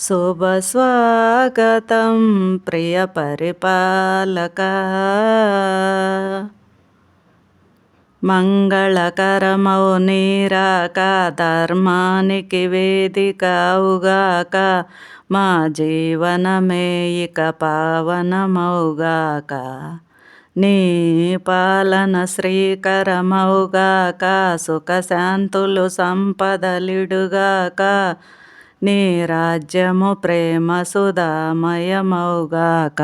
శుభ స్వాగతం ప్రియ పరిపాలక. మంగళకరమౌ నీరాక ధర్మానికి వేదికవుగాక మా జీవనమే ఇక పావనమౌగాక నీ పాలన శ్రీకరమౌగాక సుఖశాంతులు సంపదలిడుగాక నీ రాజ్యము ప్రేమ సుధామయమౌగాక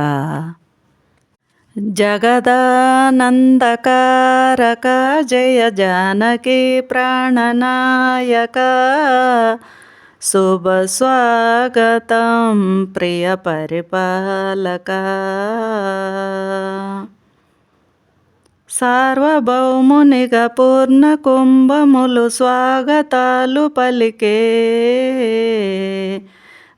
జగదానందకారక జయ జానకి ప్రాణనాయక. శుభ స్వాగతం ప్రియ పరిపాలక. సార్వభౌమునిగా పూర్ణ కుంభములు స్వాగతాలు పలికే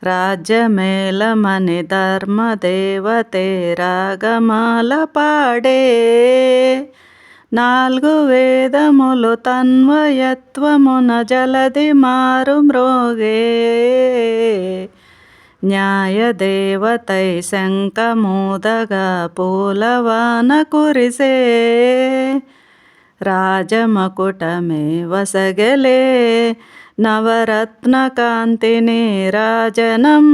రాజ్యమేళమని ధర్మదేవతే రాగమాల పాడే. నాలుగు వేదములు తన్వయత్వమున జలది మారు మ్రోగే న్యాయదేవతై శంఖమూదగా పూలవాన కురిసే. రాజమకుటమే వసగలే. నవరత్నకాంతిని రాజనం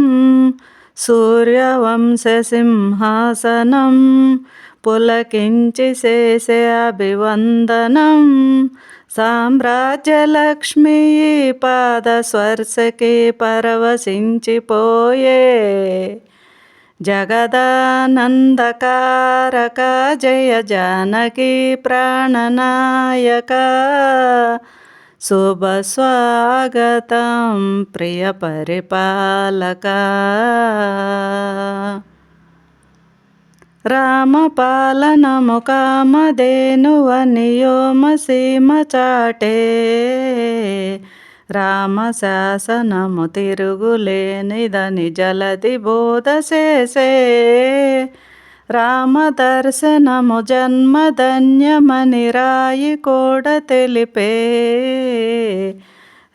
సూర్యవంశసింహాసనం పులకించి చేసే అభివందనం. సామ్రాజ్యలక్ష్మి పాద స్వర్శకి పరవశించిపోయే. జగదానందకారక జయ జానకి ప్రాణనాయక. శుభ స్వాగతం ప్రియ పరిపాలక. రామపాలనము కామధేనువనియోమ సీమ చాటే. రామశాసనము తిరుగులేనిదని జలది బోధ చేసే రామదర్శనము జన్మధన్యమని రాయి కూడా తెలిపే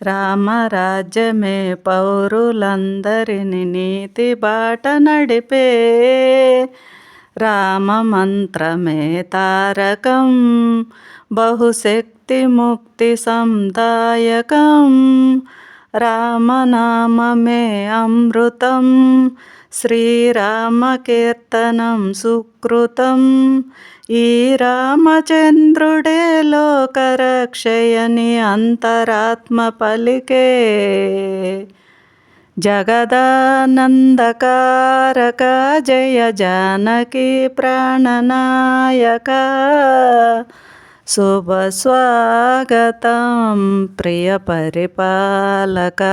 రామరాజ్యమే పౌరులందరిని నీతి బాట నడిపే. రామమంత్రమే తారకం బహుశక్తి ముక్తి సందాయకం. రామనామమే అమృతం శ్రీరామకీర్తనం సుకృతం. ఈ రామచంద్రుడే లోకరక్షయని అంతరాత్మ పలికే జగదానందకారక జయ జానకి ప్రాణనాయక. శుభ స్వాగతం ప్రియ పరిపాలక.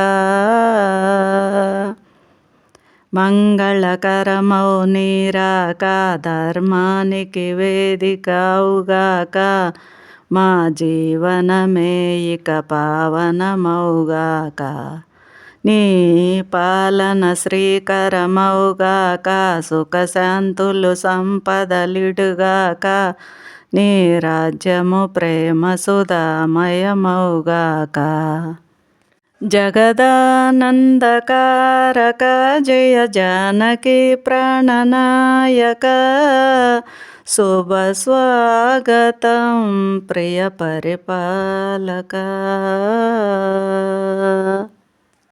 మంగళకరమౌ నీరాక ధర్మానికి వేదికవుగాక మా జీవనమే ఇక పావనమౌగాక. నీ పాలన శ్రీకరమౌగాక సుఖశాంతులు సంపదలిడుగాక నీ రాజ్యము ప్రేమ సుధామయమౌగాక జగదానందకారక జయ జానకి ప్రాణనాయక శుభ స్వాగతం ప్రియ పరిపాలక.